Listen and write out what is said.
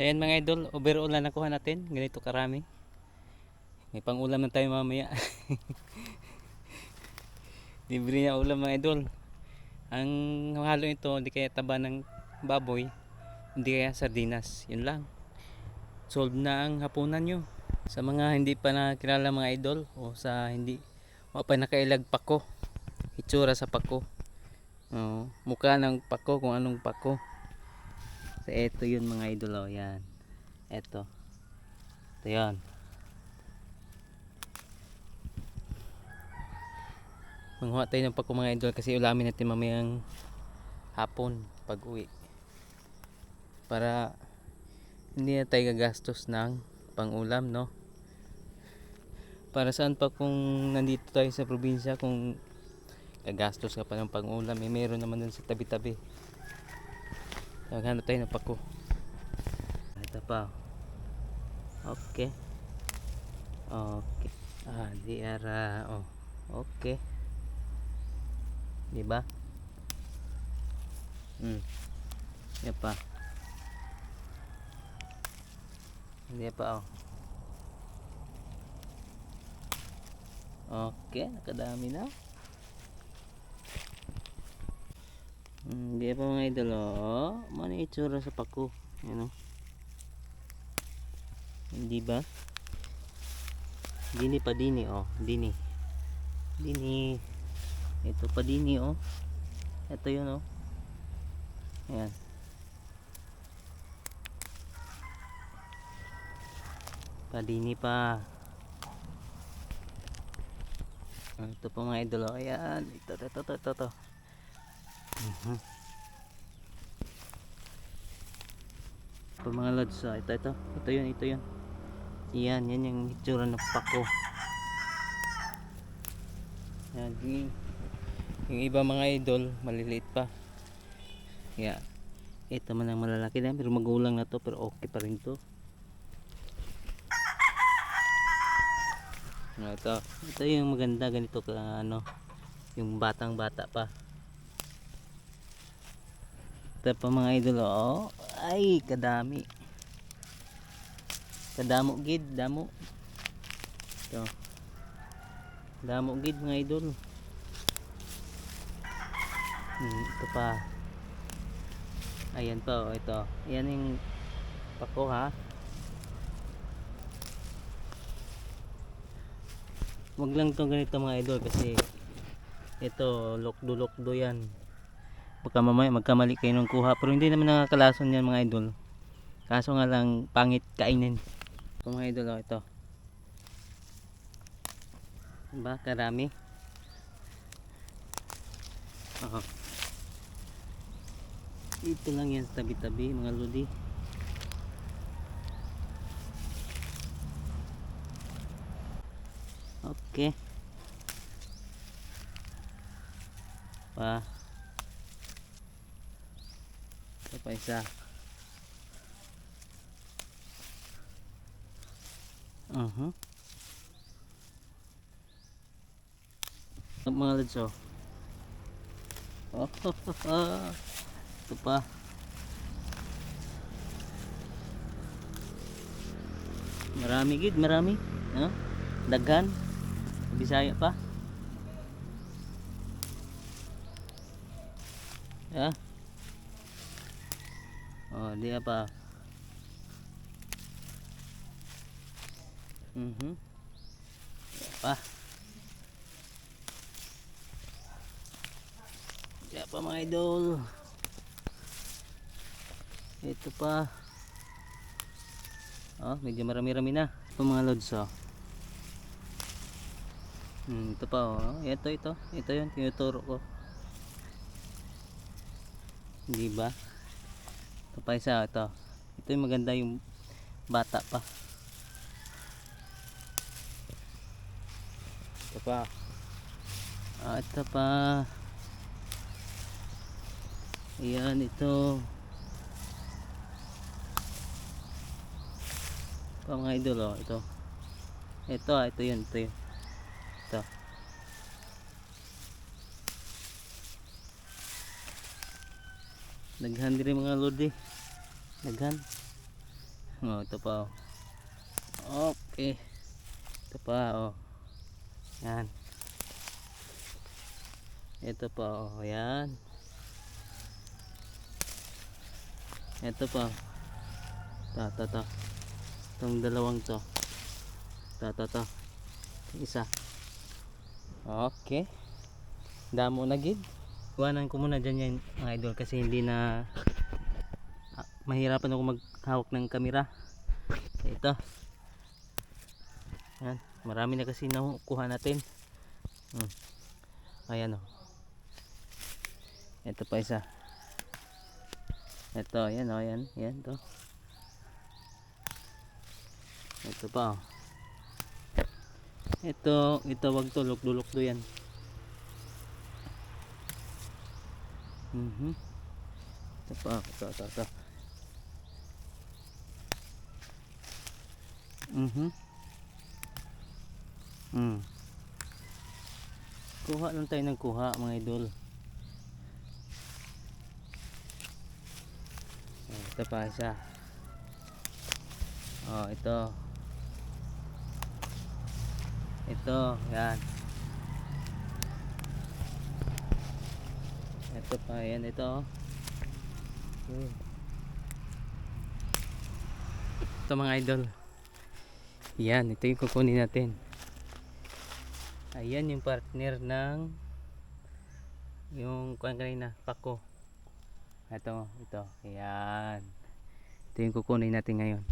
Ayan mga idol, overall na nakuha natin. Ganito karami. May pang-ulam na tayo mamaya. Libre na ulam mga idol. Ang halo ito, hindi kaya taba ng baboy, hindi kaya sardinas. Yun lang. Solve na ang hapunan nyo. Sa mga hindi pa nakilala mga idol o sa hindi o pa nakailag pako. Itsura sa pako. Oh, mukha ng pako kung anong pako. So, ito yun mga idol, oh, yan. Ito. Ito yan. Manguha tayo ng pako mga idol kasi ulamin natin mamayang hapon pag uwi. Para hindi na tayo gagastos ng pang-ulam, no? Para saan pa kung nandito tayo sa probinsya kung gagastos ka pa ng pang-ulam, eh, meron naman dun sa tabi-tabi. Naghanap tayo ng pako. Ito pa. Okay. Okay. Ah, di ara. Oh. Okay. Di ba? Hmm. Yan pa. Hindi pa oh. Okay, nakadami na. Hindi pa mga idol oh. Ano yung itsura sa pako? Yan oh. Hindi ba? Dini pa dini oh. Dini. Dini. Ito pa dini oh. Ito yun oh. Ayan. Padini pa. Ito pa mga idol oh. Ayan. Ito, ito, ito, ito, ito. Mhm. Ito mga lods, ah, ito, ito, ito yun, ito yun. Yan, yan yung itsura ng pako. Yan, yung, yung iba mga idol, maliliit pa. Yan. Ito man ang malalaki na, pero magulang na to, pero okay pa rin to. Ito, ito yung maganda, ganito ka, ano, yung batang bata pa. Ito pa mga idol, oh. Ay, kadami. Kadamo gid, damo. Ito. Damo gid mga idol. Hmm, ito pa. Ayan pa, oh, ito. Ayan yung pako ha. Wag lang to ganito mga idol kasi ito lokdo-lokdo yan baka mamaya magkamali kayo ng kuha. Pero hindi naman nakakalason yan mga idol. Kaso nga lang pangit kainin. Ito mga idol oh, ito. Diba? Karami. Oh. ito lang yan sa tabi tabi mga lodi. Okay. Pa ito pa isa. Uh-huh. Ang mga lads oh. Ito pa. Marami gid, marami. No? Daghan. Bisaya pa. Yeah. Oh, di apa. Mhm. Pa. Ya pa mga idol. Ito pa. Oh, medyo marami-rami na. Ito mga lods oh. Hmm, ito pa oh. Ito ito. Ito 'yung tinuturo ko. Di ba? Ito pa isa, ito. Ito yung maganda yung bata pa. Ito pa. Ah, ito pa. Ayan, ito. Ito mga idol, oh. Ito. Ito, ah, ito yun, ito yun. Daghan diri mga lodi. Daghan. Oh, ito pa oh. Okay. Ito pa oh. Yan. Ito pa oh, yan. Ito pa. Ta ta ta. Itong dalawang to. Ta ta ta. Isa. Okay. Damo na gid. Kuhanan ko muna dyan yan mga idol kasi hindi na ah, mahirapan ako maghawak ng kamera. Ito. Yan. Marami na kasi nakuha natin. Hmm. Ayan o. Ito pa isa. Ito, yan o, yan, yan to. Ito pa o. Ito, ito wag to, lukdo do yan. Mhm. Ito pa, ito, ito, ito. Mhm. Mm. Kuha lang tayo ng kuha mga idol. Oh, ito pa isa. Oh, ito. Ito, yan. Ito pa, yan, ito. Ito mga idol. Yan, ito yung kukunin natin. Ayan yung partner ng yung kuhan kanina, pako. Ito, ito. Ayan. Ito yung kukunin natin ngayon.